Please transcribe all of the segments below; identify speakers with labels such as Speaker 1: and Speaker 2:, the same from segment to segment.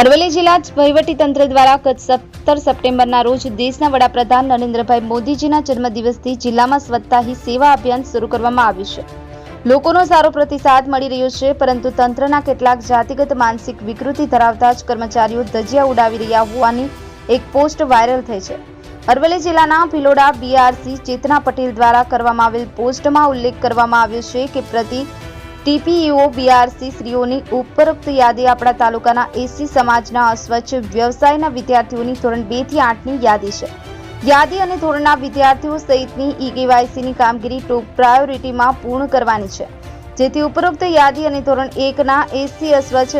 Speaker 1: અરવલ્લી જિલ્લા વહીવટી તંત્ર દ્વારા ગત સત્તર સપ્ટેમ્બરના રોજ દેશના વડાપ્રધાન નરેન્દ્રભાઈ મોદીજીના જન્મદિવસથી જિલ્લામાં સ્વચ્છતા સેવા અભિયાન શરૂ કરવામાં આવ્યું છે. લોકોનો સારો પ્રતિસાદ મળી રહ્યો છે, પરંતુ તંત્રના કેટલાક જાતિગત માનસિક વિકૃતિ ધરાવતા જ કર્મચારીઓ ધજિયા ઉડાવી રહ્યા હોવાની એક પોસ્ટ વાયરલ થઈ છે. અરવલ્લી જિલ્લાના ભિલોડા, બીઆરસી, ચેતના પટેલ દ્વારા કરવામાં આવેલ પોસ્ટમાં ઉલ્લેખ કરવામાં આવ્યો છે કે પ્રતિ ટીપીઈઓ, બીઆરસી શ્રીઓની ઉપરોક્ત યાદી આપણા તાલુકાના એસી સમાજના અસ્વચ્છ વ્યવસાયના વિદ્યાર્થીઓની ધોરણ બેથી આઠની યાદી છે. યાદી અને ધોરણના વિદ્યાર્થીઓ સહિતની ઈ કેવાયસીની કામગીરી ટોપ પ્રાયોરિટીમાં પૂર્ણ કરવાની છે. જેથી ઉપરોક્ત યાદી અને ધોરણ એકના એસી અસ્વચ્છ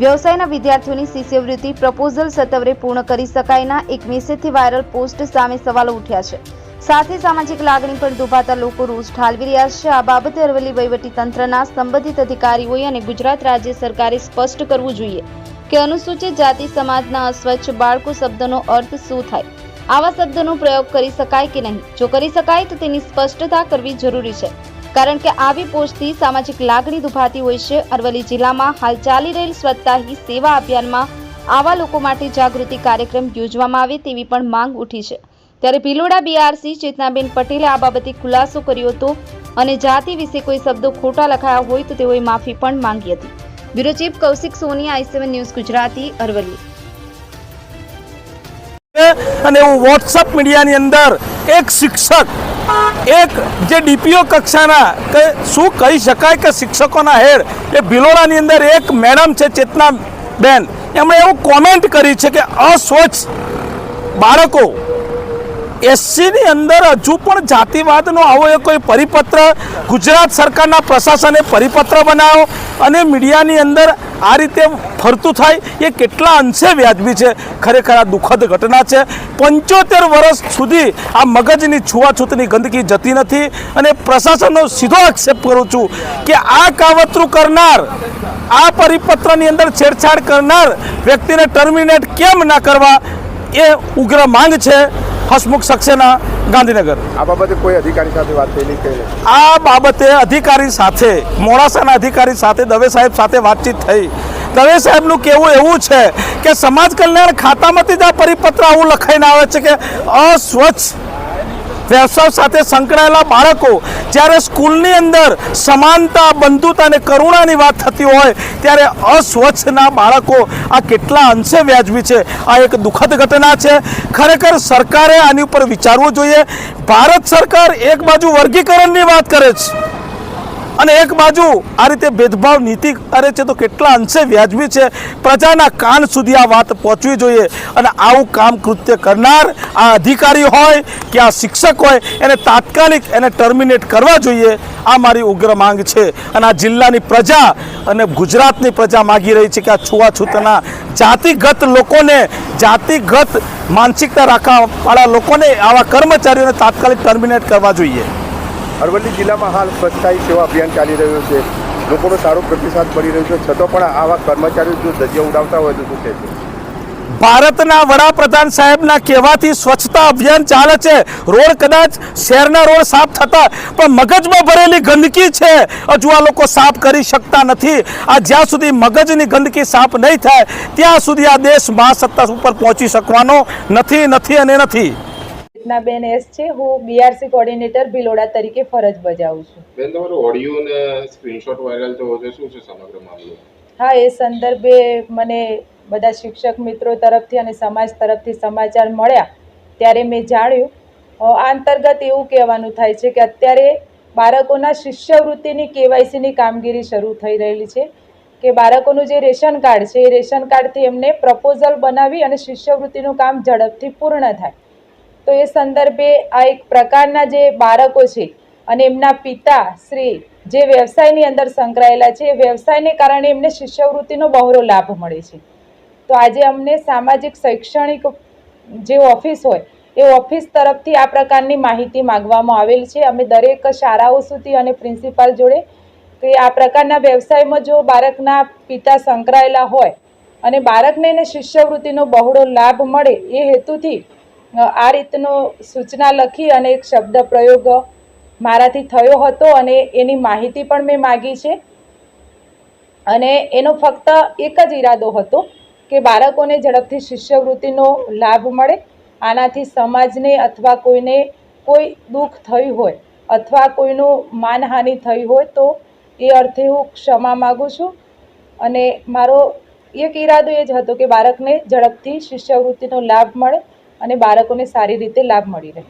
Speaker 1: વ્યવસાયના વિદ્યાર્થીઓની શિષ્યવૃત્તિ પ્રપોઝલ સત્વરે પૂર્ણ કરી શકાયના એક મેસેજથી વાયરલ પોસ્ટ સામે સવાલો ઉઠ્યા છે. સાથે સામાજિક લાગણી પર દુભાતા લોકો રોષ ઠાલવી રહ્યા છે. આ બાબતે અરવલ્લી તંત્રના સંબંધિત અધિકારીઓએ અને ગુજરાત રાજ્ય સરકારે સ્પષ્ટ કરવું જોઈએ કે અનુસૂચિત જાતિ સમાજના અસ્વચ્છ બાળકો શબ્દનો અર્થ શું થાય? આવા શબ્દનો પ્રયોગ કરી શકાય કે નહીં? જો કરી શકાય તો તેની સ્પષ્ટતા કરવી જરૂરી છે. કારણ કે આવી પોસ્ટથી સામાજિક લાગણી દુભાતી હોય છે. અરવલ્લી જિલ્લામાં હાલ ચાલી રહેલ સ્વચ્છતા હી સેવા અભિયાનમાં આવા લોકો માટે જાગૃતિ કાર્યક્રમ યોજવામાં આવે તેવી પણ માંગ ઉઠી છે. ત્યારે ભિલોડા બીઆરસી ચેતનાબેન પટેલે આ બાબતે ખુલાસો કર્યો હતો અને જાતિ વિશે કોઈ શબ્દો ખોટા લખાયા હોય તો તેઓએ માફી પણ માંગી હતી. Bureau chief Kaushik Soni I seven news Gujarati, Aravalli.
Speaker 2: અને હું વોટ્સઅપ મીડિયાની અંદર એક શિક્ષક, એક જે ડીપીઓ કક્ષાના કે શું કહી શકાય કે શિક્ષકોના હેડ, એ ભિલોડાની અંદર એક મેડમ છે ચેતના બેન એમણે એવું કોમેન્ટ કરી છે કે અસ્વચ્છ બાળકો એસસીની અંદર હજુ પણ જાતિવાદનો આવો એક કોઈ પરિપત્ર ગુજરાત સરકારના પ્રશાસને પરિપત્ર બનાવ્યો અને મીડિયાની અંદર આ રીતે ફરતું થાય એ કેટલા અંશે વ્યાજબી છે? ખરેખર આ દુઃખદ ઘટના છે. પંચોતેર વર્ષ સુધી આ મગજની છૂવાછૂતની ગંદકી જતી નથી અને પ્રશાસનનો સીધો આક્ષેપ કરું છું કે આ કાવતરું કરનાર, આ પરિપત્રની અંદર છેડછાડ કરનાર વ્યક્તિને ટર્મિનેટ કેમ ના કરવા એ ઉગ્ર માંગ છે? હસમુખ સક્સેના ગાંધીનગર.
Speaker 3: આ બાબતે કોઈ અધિકારી સાથે વાત થયેલી કે
Speaker 2: આ બાબતે અધિકારી સાથે મોડાસાના અધિકારી સાથે દવે સાહેબ સાથે વાતચીત થઈ. દવે સાહેબનું કહેવું એવું છે કે સમાજ કલ્યાણ ખાતામાંથી જ આ પરિપત્ર આવું લખાઈને આવે છે કે અસ્વચ્છ વ્યવસાય સાથે સંકળાયેલા બાળકો જ્યારે સ્કૂલની અંદર સમાનતા, બંધુતા અને કરુણાની વાત થતી હોય, ત્યારે અસ્વચ્છના બાળકો આ કેટલા અંશે વ્યાજબી છે. આ એક દુઃખદ ઘટના છે. ખરેખર સરકારે આની ઉપર વિચારવું જોઈએ. ભારત સરકાર એક બાજુ વર્ગીકરણની વાત કરે છે. અને એક બાજુ આ રીતે ભેદભાવ, નીતિ કરે છે તો કેટલા અંશે વ્યાજબી છે? પ્રજાના કાન સુધી આ વાત પહોંચવી જોઈએ અને આવું કામ કૃત્ય કરનાર આ અધિકારી હોય કે આ શિક્ષક હોય, એને તાત્કાલિક એને ટર્મિનેટ કરવા જોઈએ. આ મારી ઉગ્ર માંગ છે. અને આ જિલ્લાની પ્રજા અને ગુજરાતની પ્રજા માગી રહી છે કે આ છૂવાછૂતના જાતિગત લોકોને, જાતિગત માનસિકતા રાખવાવાળા લોકોને આવા કર્મચારીઓને તાત્કાલિક ટર્મિનેટ કરવા જોઈએ.
Speaker 3: અરવલ્લી જિલ્લામાં હાલ સ્વચ્છતાઈ સેવા અભિયાન ચાલી રહ્યું છે. લોકોનો સારો પ્રતિસાદ મળી રહ્યો છે. છતાં પણ આવા કર્મચારીઓ જો ધજિયા ઉડાવતા હોય તો શું કહેશે
Speaker 2: ભારતના વડાપ્રધાન સાહેબના કહેવાથી સ્વચ્છતા અભિયાન ચાલે છે. રોડ કદાચ શહેરના રોડ સાફ થતા, પણ મગજમાં ભરેલી ગંદકી છે. હજુ આ લોકો સાફ કરી શકતા નથી. આ જ્યાં સુધી મગજની ગંદકી સાફ નહીં થાય, ત્યાં સુધી આ દેશ મહાસત્તા ઉપર પહોંચી શકવાનો નથી નથી અને નથી.
Speaker 4: બેન એસ છે હું બીઆરસી કોર્ડિનેટર ભિલોડા તરીકે ફરજ બજાવું છું.
Speaker 5: બેન તમારો ઓડિયો અને સ્ક્રીનશોટ વાયરલ થયો છે શું છે સમગ્ર મામલો?
Speaker 4: હા એ સંદર્ભે મને બધા શિક્ષક મિત્રો તરફથી અને સમાજ તરફથી સમાચાર મળ્યા. ત્યારે મેં જાણ્યું આ અંતર્ગત એવું કહેવાનું થાય છે કે અત્યારે બાળકોના શિષ્યવૃત્તિની કેવાયસીની કામગીરી શરૂ થઈ રહેલી છે કે બાળકોનું જે રેશન કાર્ડ છે એ રેશન કાર્ડથી એમને પ્રપોઝલ બનાવી અને શિષ્યવૃત્તિનું કામ ઝડપથી પૂર્ણ થાય. તો એ સંદર્ભે આ એક પ્રકારના જે બાળકો છે અને એમના પિતા શ્રી જે વ્યવસાયની અંદર સંકળાયેલા છે, એ વ્યવસાયને કારણે એમને શિષ્યવૃત્તિનો બહોળો લાભ મળે છે. તો આજે અમને સામાજિક, શૈક્ષણિક જે ઓફિસ હોય, એ ઓફિસ તરફથી આ પ્રકારની માહિતી માગવામાં આવેલ છે. અમે દરેક શાળાઓ સુધી અને પ્રિન્સિપાલ જોડે કે આ પ્રકારના વ્યવસાયમાં જો બાળકના પિતા સંકળાયેલા હોય અને બાળકને એને શિષ્યવૃત્તિનો બહોળો લાભ મળે, એ હેતુથી આ રીતનો સૂચના લખી અને એક શબ્દ પ્રયોગ મારાથી થયો હતો અને એની માહિતી પણ મેં માગી છે. અને એનો ફક્ત એક જ ઈરાદો હતો કે બાળકોને ઝડપથી શિષ્યવૃત્તિનો લાભ મળે. આનાથી સમાજને અથવા કોઈને કોઈ દુઃખ થયું હોય અથવા કોઈનું માનહાનિ થઈ હોય તો એ અર્થે હું ક્ષમા માગું છું. અને મારો એક ઈરાદો એ જ હતો કે બાળકને ઝડપથી શિષ્યવૃત્તિનો લાભ મળે. અને બાળકોને સારી રીતે લાભ મળી રહે.